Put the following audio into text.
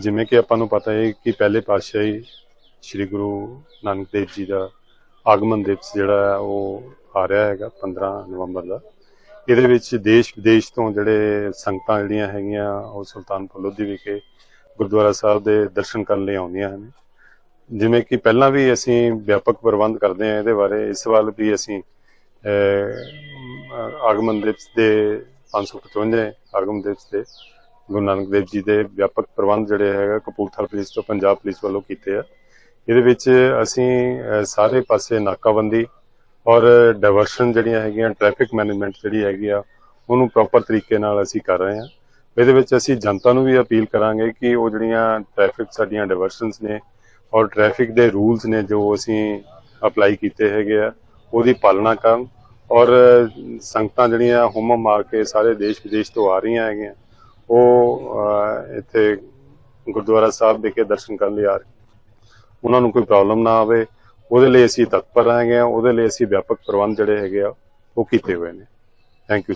ਜਿਵੇਂ ਕਿ ਆਪਾਂ ਨੂੰ ਪਤਾ ਹੈ ਕਿ ਪਹਿਲੇ ਪਾਤਸ਼ਾਹੀ ਸ੍ਰੀ ਗੁਰੂ ਨਾਨਕ ਦੇਵ ਜੀ ਦਾ ਆਗਮਨ ਦਿਵਸ ਜਿਹੜਾ ਹੈ ਉਹ ਆ ਰਿਹਾ ਹੈਗਾ 15 ਨਵੰਬਰ ਦਾ। ਇਹਦੇ ਵਿੱਚ ਦੇਸ਼ ਵਿਦੇਸ਼ ਤੋਂ ਜਿਹੜੇ ਸੰਗਤਾਂ ਜਿਹੜੀਆਂ ਹੈਗੀਆਂ ਉਹ ਸੁਲਤਾਨਪੁਰ ਲੋਧੀ ਵਿਖੇ ਗੁਰਦੁਆਰਾ ਸਾਹਿਬ ਦੇ ਦਰਸ਼ਨ ਕਰਨ ਲਈ ਆਉਂਦੀਆਂ ਹਨ। ਜਿਵੇਂ ਕਿ ਪਹਿਲਾਂ ਵੀ ਅਸੀਂ ਵਿਆਪਕ ਪ੍ਰਬੰਧ ਕਰਦੇ ਹਾਂ ਇਹਦੇ ਬਾਰੇ ਇਸ ਵਾਰ ਵੀ ਅਸੀਂ ਅਹ, ਆਗਮਨ ਦਿਵਸ ਦੇ 555 ਆਗਮ ਦਿਵਸ ਦੇ ਗੁਰੂ ਨਾਨਕ ਦੇਵ ਜੀ ਦੇ ਵਿਆਪਕ ਪ੍ਰਬੰਧ ਜਿਹੜੇ ਹੈਗਾ ਕਪੂਰਥਲਾ ਪੁਲਿਸ ਤੋਂ, ਪੰਜਾਬ ਪੁਲਿਸ ਵੱਲੋਂ ਕੀਤੇ ਆ। ਇਹਦੇ ਵਿੱਚ ਅਸੀਂ ਸਾਰੇ ਪਾਸੇ ਨਾਕਾਬੰਦੀ ਔਰ ਡਾਇਵਰਸ਼ਨ ਜਿਹੜੀਆਂ ਹੈਗੀਆਂ ਟ੍ਰੈਫਿਕ ਮੈਨੇਜਮੈਂਟ ਜਿਹੜੀ ਹੈਗੀ ਆ, ਉਹਨੂੰ ਪ੍ਰੋਪਰ ਤਰੀਕੇ ਨਾਲ ਅਸੀਂ ਕਰ ਰਹੇ ਹਾਂ। ਇਹਦੇ ਵਿੱਚ ਅਸੀਂ ਜਨਤਾ ਨੂੰ ਵੀ ਅਪੀਲ ਕਰਾਂਗੇ ਕਿ ਉਹ ਜਿਹੜੀਆਂ ਟ੍ਰੈਫਿਕ ਸਾਡੀਆਂ ਡਾਇਵਰਸ਼ਨਸ ਨੇ ਔਰ ਟ੍ਰੈਫਿਕ ਦੇ ਰੂਲਸ ਨੇ ਜੋ ਅਸੀਂ ਅਪਲਾਈ ਕੀਤੇ ਹੈਗੇ ਆ, ਉਹਦੀ ਪਾਲਣਾ ਕਰਨ ਔਰ ਸੰਗਤਾਂ ਜਿਹੜੀਆਂ ਹੁਮਮ ਮਾਰ ਕੇ ਸਾਰੇ ਦੇਸ਼ ਵਿਦੇਸ਼ ਤੋਂ ਆ ਰਹੀਆਂ ਹੈਗੀਆਂ, ਉਹ ਇੱਥੇ ਗੁਰਦੁਆਰਾ ਸਾਹਿਬ ਵਿਖੇ ਦਰਸ਼ਨ ਕਰਨ ਲਈ ਆ ਰਹੇ ਉਹਨਾਂ ਨੂੰ ਕੋਈ ਪ੍ਰੋਬਲਮ ਨਾ ਆਵੇ, ਉਹਦੇ ਲਈ ਅਸੀਂ ਤਤਪਰ ਹੈਗੇ ਆ ਉਹਦੇ ਲਈ ਅਸੀਂ ਵਿਆਪਕ ਪ੍ਰਬੰਧ ਜਿਹੜੇ ਹੈਗੇ ਆ, ਉਹ ਕੀਤੇ ਹੋਏ ਨੇ। Thank you